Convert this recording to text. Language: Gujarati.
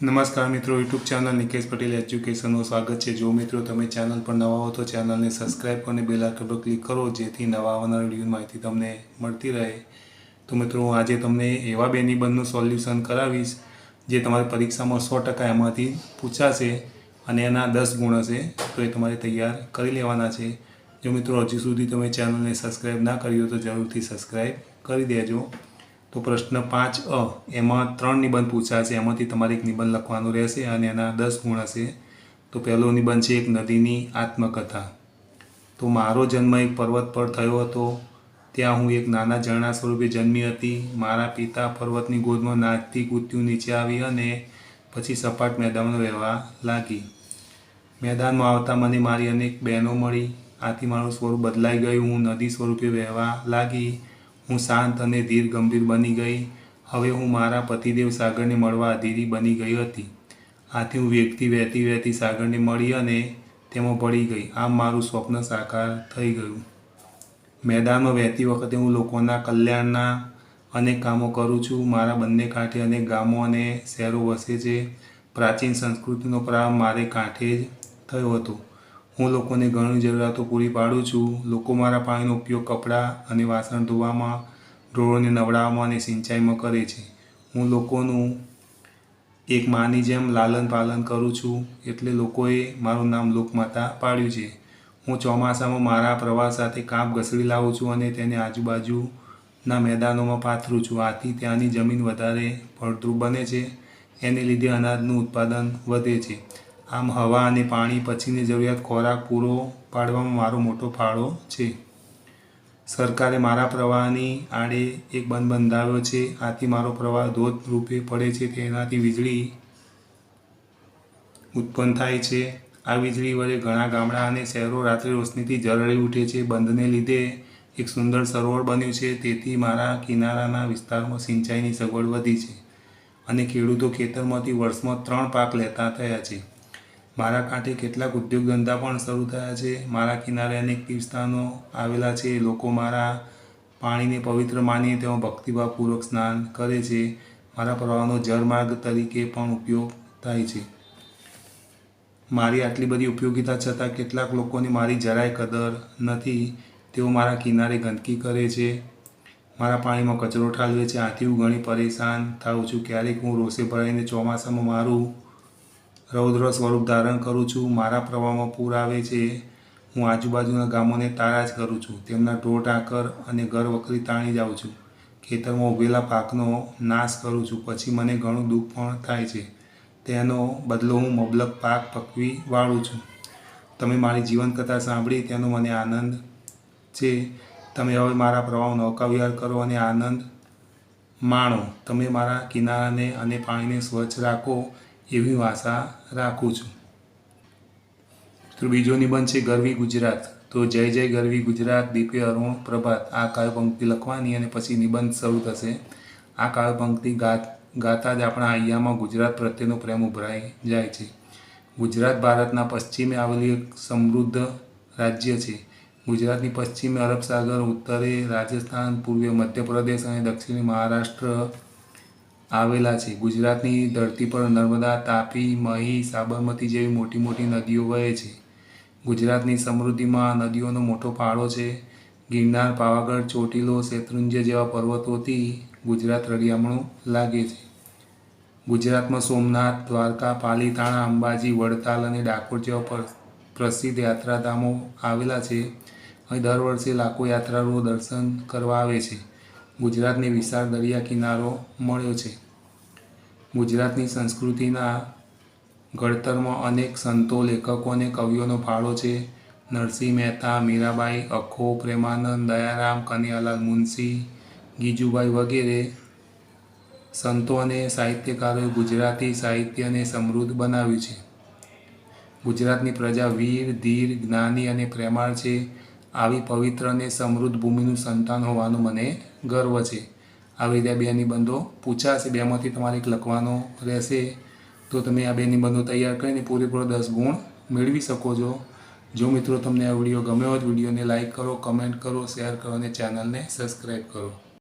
નમસ્કાર મિત્રો, યુટ્યુબ ચેનલ નિકેશ પટેલ એજ્યુકેશનનું સ્વાગત છે. જો મિત્રો તમે ચેનલ પર નવા હો તો ચેનલને સબસ્ક્રાઈબ અને બેલ આઇકન પર ક્લિક કરો, જેથી નવા આવનાર વીડિયો માહિતી તમને મળતી રહે. તો મિત્રો, હું આજે તમને એવા બે નિબંધનું સોલ્યુશન કરાવીશ, જે તમારી પરીક્ષામાં સો ટકા એમાંથી પૂછાશે અને એના દસ ગુણ હશે, તો એ તમારે તૈયાર કરી લેવાના છે. જો મિત્રો, હજુ સુધી તમે ચેનલને સબસ્ક્રાઈબ ના કર્યું તો જરૂરથી સબસ્ક્રાઈબ કરી દેજો. તો પ્રશ્ન પાંચ અ, એમાં ત્રણ નિબંધ પૂછાશે. એમાંથી તમારે એક નિબંધ લખવાનો રહેશે અને એના દસ ગુણ હશે. તો પહેલો નિબંધ છે એક નદીની આત્મકથા. તો મારો જન્મ એક પર્વત પર થયો હતો. ત્યાં હું એક નાના ઝરણા સ્વરૂપે જન્મી હતી. મારા પિતા પર્વતની ગોદમાં નાચતી કૂદતી નીચે આવી અને પછી સપાટ મેદાનમાં વહેવા લાગી. મેદાનમાં આવતા મને મારી અનેક બહેનો મળી. આથી મારું સ્વરૂપ બદલાઈ ગયું. હું નદી સ્વરૂપે વહેવા લાગી. હું શાંત અને ધીર ગંભીર બની ગઈ. હવે હું મારા પતિદેવ સાગરને મળવા અધીરી બની ગઈ હતી. આથી હું વ્યક્તિ વહેતી વહેતી સાગરને મળી અને તેમાં પડી ગઈ. આમ મારું સ્વપ્ન સાકાર થઈ ગયું. મેદાનમાં વહેતી વખતે હું લોકોના કલ્યાણના અનેક કામો કરું છું. મારા બંને કાંઠે અનેક ગામો અને શહેરો વસે છે. પ્રાચીન સંસ્કૃતિનો પ્રારંભ મારે કાંઠે જ થયો હતો. હું લોકોને ઘણી જરૂરિયાતો પૂરી પાડું છું. લોકો મારા પાણીનો ઉપયોગ કપડાં અને વાસણ ધોવામાં, ઢોળોને નવડાવવામાં અને સિંચાઈમાં કરે છે. હું લોકોનું એક માની જેમ લાલન પાલન કરું છું એટલે લોકોએ મારું નામ લોકમાતા પાડ્યું છે. હું ચોમાસામાં મારા પ્રવાસ સાથે કાપ ઘસડી લાવું છું અને તેને આજુબાજુના મેદાનોમાં પાથરું છું. આથી ત્યાંની જમીન વધારે ફળદ્રુપ બને છે. એને લીધે અનાજનું ઉત્પાદન વધે છે. આમ હવા અને પાણી પછીની જરૂરિયાત ખોરાક પૂરો પાડવામાં મારો મોટો ફાળો છે. સરકારે મારા પ્રવાહની આડે એક બંધ બંધાવ્યો છે. આથી મારો પ્રવાહ ધોધ રૂપે પડે છે. તેનાથી વીજળી ઉત્પન્ન થાય છે. આ વીજળી વડે ઘણા ગામડા અને શહેરો રાત્રે રોશનીથી ઝળહળી ઉઠે છે. બંધને લીધે એક સુંદર સરોવર બન્યું છે. તેથી મારા કિનારાના વિસ્તારમાં સિંચાઈની સગવડ વધી છે અને ખેડૂતો ખેતરમાંથી વર્ષમાં ત્રણ પાક લેતા થયા છે. મારા કાંઠે કેટલાક ઉદ્યોગ ધંધા પણ શરૂ થયા છે. મારા કિનારે અનેક તીર્થસ્થાનો આવેલા છે. લોકો મારા પાણીને પવિત્ર માની તેમાં ભક્તિભાવપૂર્વક સ્નાન કરે છે. મારા પ્રવાહનો જળમાર્ગ તરીકે પણ ઉપયોગ થાય છે. મારી આટલી બધી ઉપયોગિતા છતાં કેટલાક લોકોની મારી જરાય કદર નથી. તેઓ મારા કિનારે ગંદકી કરે છે. મારા પાણીમાં કચરો ઠાલવે છે. આથી હું ઘણી પરેશાન થાઉં છું. ક્યારેક હું રોષે ભરાઈને ચોમાસામાં મારું રૌદ્ર સ્વરૂપ ધારણ કરું છું, મારા પ્રવાહમાં પૂર આવે છે, હું આજુબાજુના ગામોને તારાજ કરું છું, તેમના ઢોર ટાંકર અને ઘર વખરી તાણી જાઉં છું, ખેતરમાં ઉભેલા પાકનો નાશ કરું છું, પછી મને ઘણું દુઃખ પણ થાય છે, તેનો બદલો હું મબલક પાક પકવી વાળું છું. તમે મારી જીવનકથા સાંભળી, તેનો મને આનંદ છે. તમે હવે મારા પ્રવાહનો અવકાવિહાર કરો અને આનંદ માણો. તમે મારા કિનારાને અને પાણીને સ્વચ્છ રાખો. એવી હું રાખું છું. તો બીજો નિબંધ છે ગરવી ગુજરાત. તો જય જય ગરવી ગુજરાત, દીપે અરુણ, પ્રભાત. આ કાવ્ય લખવાની અને પછી નિબંધ શરૂ થશે. આ કાવ્ય ગાત, ગાતા જ આપણા અહીંયામાં ગુજરાત પ્રત્યેનો પ્રેમ ઉભરાઈ જાય છે. ગુજરાત ભારતના પશ્ચિમે આવેલી એક સમૃદ્ધ રાજ્ય છે. ગુજરાતની પશ્ચિમે અરબ સાગર, ઉત્તરે રાજસ્થાન, પૂર્વે મધ્યપ્રદેશ અને દક્ષિણે મહારાષ્ટ્ર આવેલા છે. ગુજરાતની ધરતી પર નર્મદા, તાપી, મહી, સાબરમતી જેવી મોટી મોટી નદીઓ વહે છે. ગુજરાતની સમૃદ્ધિમાં નદીઓનો મોટો ફાળો છે. ગિરનાર, પાવાગઢ, ચોટીલો, શેત્રુંજ્ય જેવા પર્વતોથી ગુજરાત રળિયામણું લાગે છે. ગુજરાતમાં સોમનાથ, દ્વારકા, પાલીતાણા, અંબાજી, વડતાલ અને ડાકોર જેવા પ્રસિદ્ધ યાત્રાધામો આવેલા છે અહીં દર વર્ષે લાખો યાત્રાળુઓ દર્શન કરવા આવે છે. ગુજરાતને વિશાળ દરિયા કિનારો મળ્યો છે. ગુજરાતની સંસ્કૃતિના ઘડતરમાં અનેક સંતો, લેખકો અને કવિઓનો ફાળો છે. નરસિંહ મહેતા, મીરાબાઈ, અખો, પ્રેમાનંદ, દયારામ, કનૈયાલાલ મુનશી, ગીજુભાઈ વગેરે સંતો અને સાહિત્યકારોએ ગુજરાતી સાહિત્યને સમૃદ્ધ બનાવ્યું છે. ગુજરાતની પ્રજા વીર, ધીર, જ્ઞાની અને પ્રેમાળ છે. આવી પવિત્ર અને સમૃદ્ધ ભૂમિનું સંતાન હોવાનું મને ગર્વ છે. આવી રીતે બે નિબંધો પૂછાશે બેમાંથી તમારે એક લખવાનો રહેશે. તો તમે આ બે નિબંધો તૈયાર કરીને પૂરેપૂરો દસ ગુણ મેળવી શકો છો. જો મિત્રો તમને આ વીડિયો ગમ્યો હોય વિડીયોને લાઇક કરો, કમેન્ટ કરો, શેર કરો અને ચેનલને સબસ્ક્રાઈબ કરો.